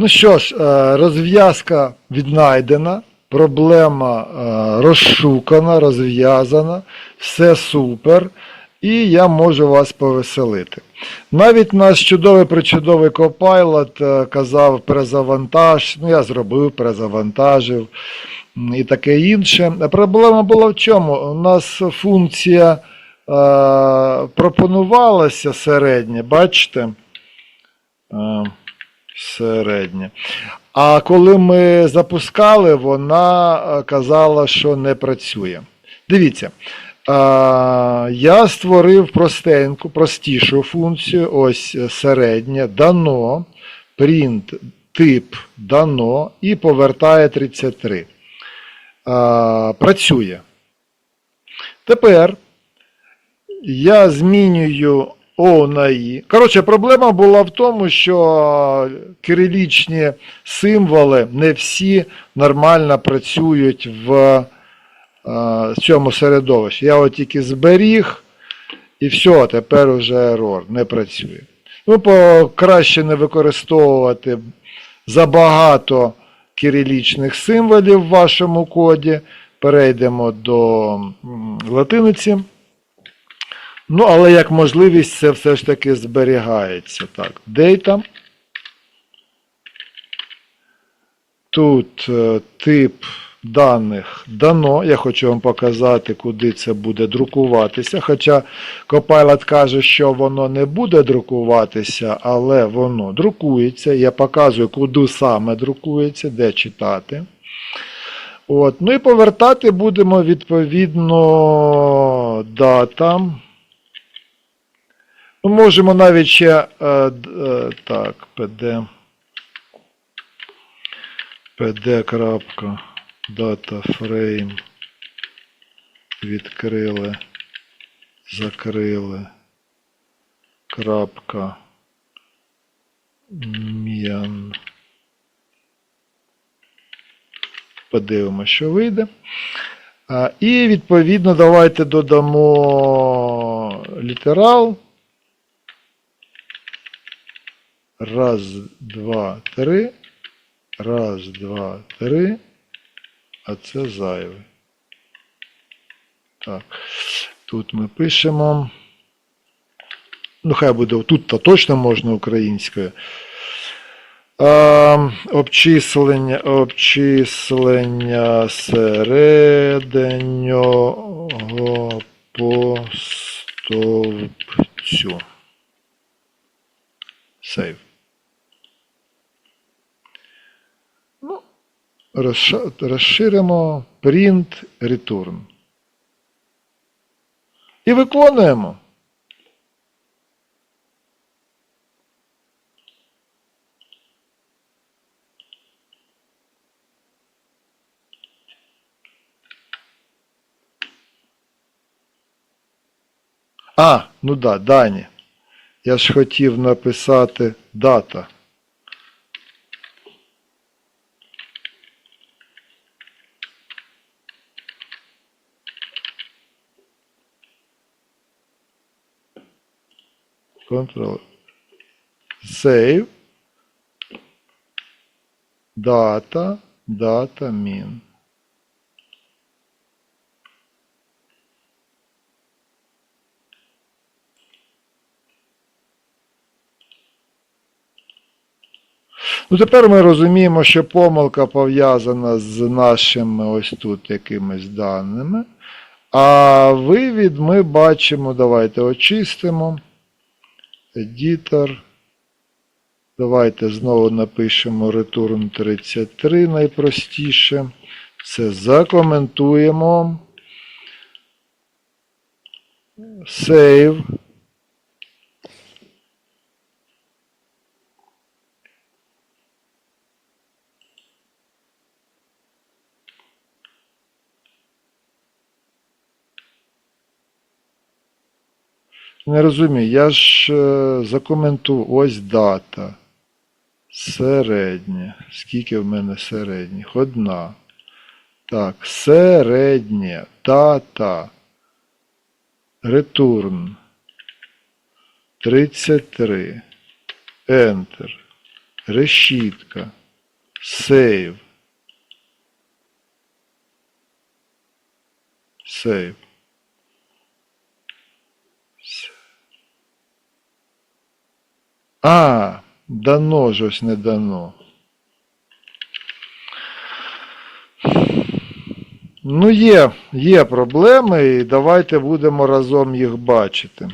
Ну що ж, е, розв'язка віднайдена, проблема е, розшукана, розв'язана, все супер, і я можу вас повеселити. Навіть наш чудовий причудовий копайлот е, казав перезавантаж, ну я зробив, перезавантажив і таке інше. Проблема була в чому? У нас функція е, пропонувалася середня, бачите? Е, середня. А коли ми запускали, вона е, казала, що не працює. Дивіться, е, я створив простеньку, простішу функцію, ось е, середнє, дано, print тип дано і повертає 33. Е, Працює. Тепер я змінюю О. Коротше, проблема була в тому, що кирилічні символи не всі нормально працюють в е, цьому середовищі. Я от тільки зберіг, і все, тепер уже ерор, не працює. Ну, краще не використовувати забагато кирилічних символів в вашому коді. Перейдемо до латиниці. Ну, але як можливість це все ж таки зберігається. Так, data. Тут е, тип даних дано. Я хочу вам показати, куди це буде друкуватися. Хоча Copilot каже, що воно не буде друкуватися, але воно друкується. Я показую, куди саме друкується, де читати. От. Ну і повертати будемо відповідно дата. Ну, можемо навіть ще е, е, так, pd pd.dataframe відкрили, закрили, крапка, м'ян. Подивимося, що вийде. І відповідно давайте додамо літерал. Раз, два, три. Раз, два, три. А це зайве. Так. Тут ми пишемо. Ну, хай буде тут то точно можна українською. Обчислення, обчислення середнього по стовпцю. Сейв. Ну, розша- розширимо print return. І виконуємо. А, ну да, дані. Я ж хотів написати дата. Ctrl Save. Дата, дата, min. Ну, тепер ми розуміємо, що помилка пов'язана з нашими ось тут якимись даними. А вивід ми бачимо, давайте очистимо. Editor. Давайте знову напишемо return 33 найпростіше. Це закоментуємо. Save. Не розумію, я ж е, закоментую, ось дата. Середнє. Скільки в мене середніх? Одна. Так, середнє. Дата. Return. 33. Enter. решітка, save. Save. А, дано ж ось не дано. Ну, є, є проблеми, і давайте будемо разом їх бачити.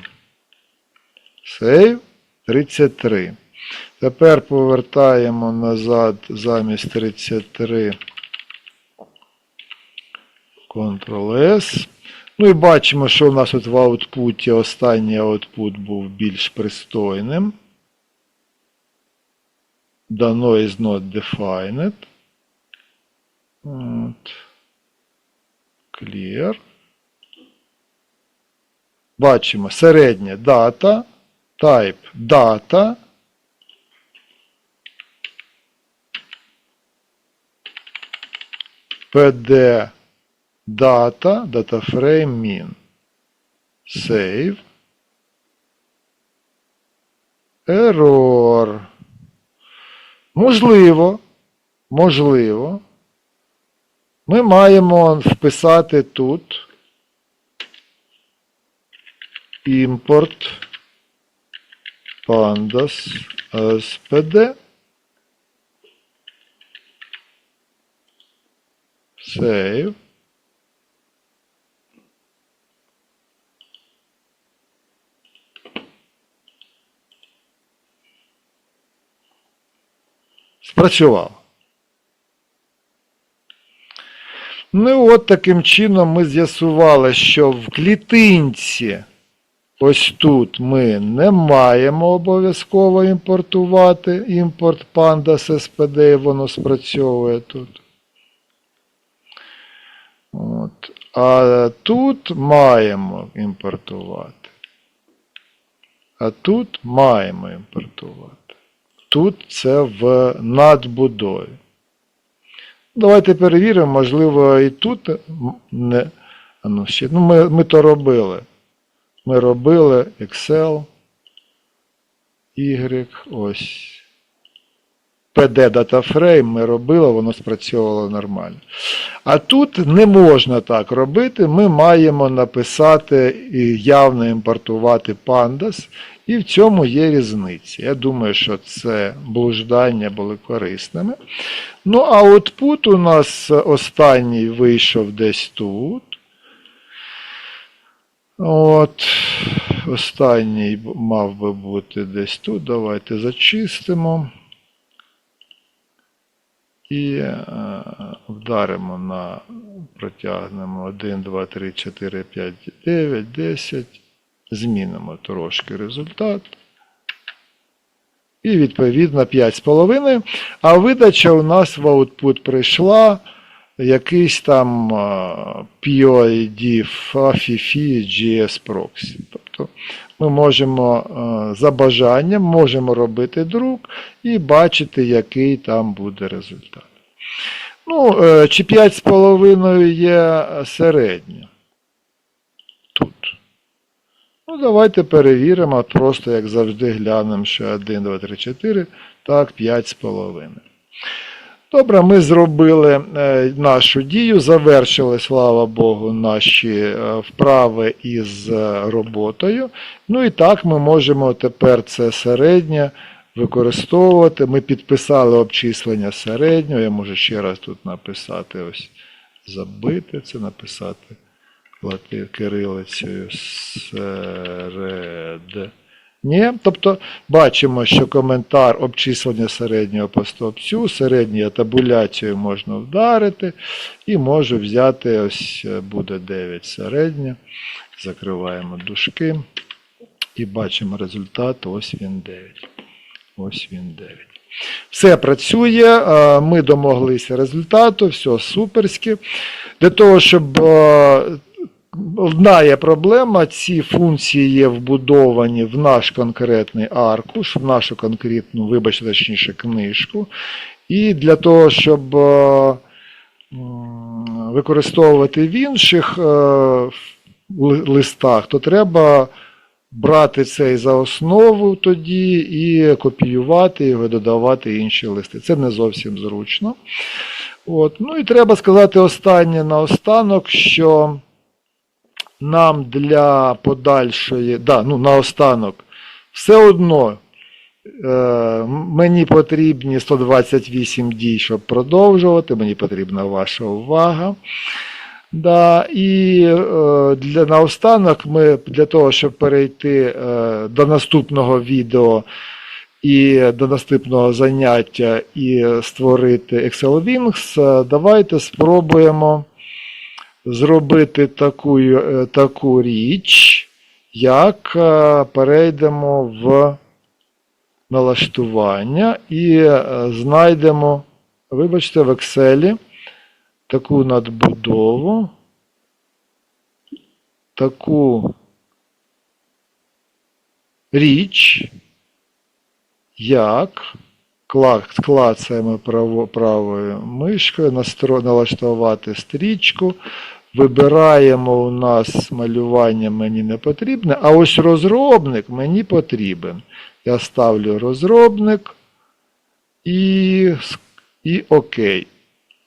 Save 33. Тепер повертаємо назад замість 33. Ctrl-S. Ну і бачимо, що у нас тут в аутпуті останній аутпут був більш пристойним. Дано is not defined. От. Clear. Бачимо середня дата, type дата. PD дата, dataFrame min. Save. Error. Можливо, можливо, ми маємо вписати тут імпорт pandas spd save спрацював. Ну і от таким чином ми з'ясували, що в клітинці ось тут ми не маємо обов'язково імпортувати імпорт pandas SPD, і воно спрацьовує тут. От. А тут маємо імпортувати. А тут маємо імпортувати. Тут це в надбудові. Давайте перевіримо, можливо, і тут не. Ну, ще, ну, ми, ми то робили. Ми робили Excel, Y, ось. PD DataFrame ми робили, воно спрацьовувало нормально. А тут не можна так робити. Ми маємо написати і явно імпортувати Pandas, і в цьому є різниця. Я думаю, що це блуждання були корисними. Ну, а output у нас останній вийшов десь тут. От, останній мав би бути десь тут. Давайте зачистимо. І е, вдаримо на протягнемо 1, 2, 3, 4, 5, 9, 10. Змінимо трошки результат. І відповідно 5,5. А видача у нас в output прийшла якийсь там POID FAFIFI GS Proxy. Тобто ми можемо за бажанням можемо робити друк і бачити, який там буде результат. Ну, е, чи 5,5 є середня тут. Ну, давайте перевіримо, просто, як завжди, глянемо, що 1, 2, 3, 4, так, 5,5. Добре, ми зробили е, нашу дію, завершили, слава Богу, наші е, вправи із е, роботою. Ну і так ми можемо тепер це середнє використовувати. Ми підписали обчислення середнього. Я можу ще раз тут написати, ось забити це, написати лати кирилицею серед. Ні, тобто бачимо, що коментар обчислення середнього по стовпцю, середньою табуляцією можна вдарити, і можу взяти, ось буде 9 середня. Закриваємо дужки і бачимо результат, ось він 9. Ось він 9. Все працює, ми домоглися результату, все суперськи. Для того, щоб Одна є проблема, ці функції є вбудовані в наш конкретний аркуш, в нашу конкретну, вибачте, точніше, книжку. І для того, щоб е, використовувати в інших е, листах, то треба брати цей за основу тоді і копіювати його, додавати інші листи. Це не зовсім зручно. От. Ну і треба сказати останнє наостанок, що нам для подальшої, да, ну, наостанок, все одно е, мені потрібні 128 дій, щоб продовжувати, мені потрібна ваша увага. Да, і е, для наостанок ми для того, щоб перейти е, до наступного відео і до наступного заняття і створити Excel Wings, е, давайте спробуємо зробити таку, е, таку річ, як е, перейдемо в налаштування і е, знайдемо, вибачте, в Excel таку надбудову, таку річ, як клацаємо правою мишкою, налаштувати стрічку. Вибираємо у нас малювання мені не потрібне, а ось розробник мені потрібен. Я ставлю розробник і, і ОК.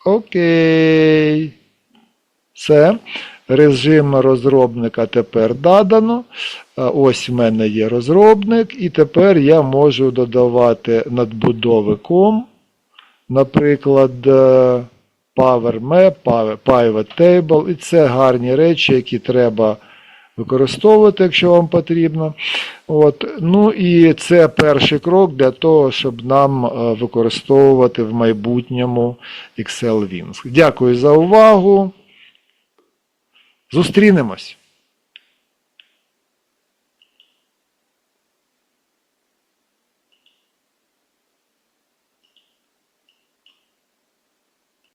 Окей. Все. Режим розробника тепер дадано. Ось в мене є розробник, і тепер я можу додавати надбудови ком, наприклад, е, Power Map, Pivot Table. І це гарні речі, які треба використовувати, якщо вам потрібно. От. Ну і це перший крок для того, щоб нам е, використовувати в майбутньому Excel Wings. Дякую за увагу. Зустрінемось!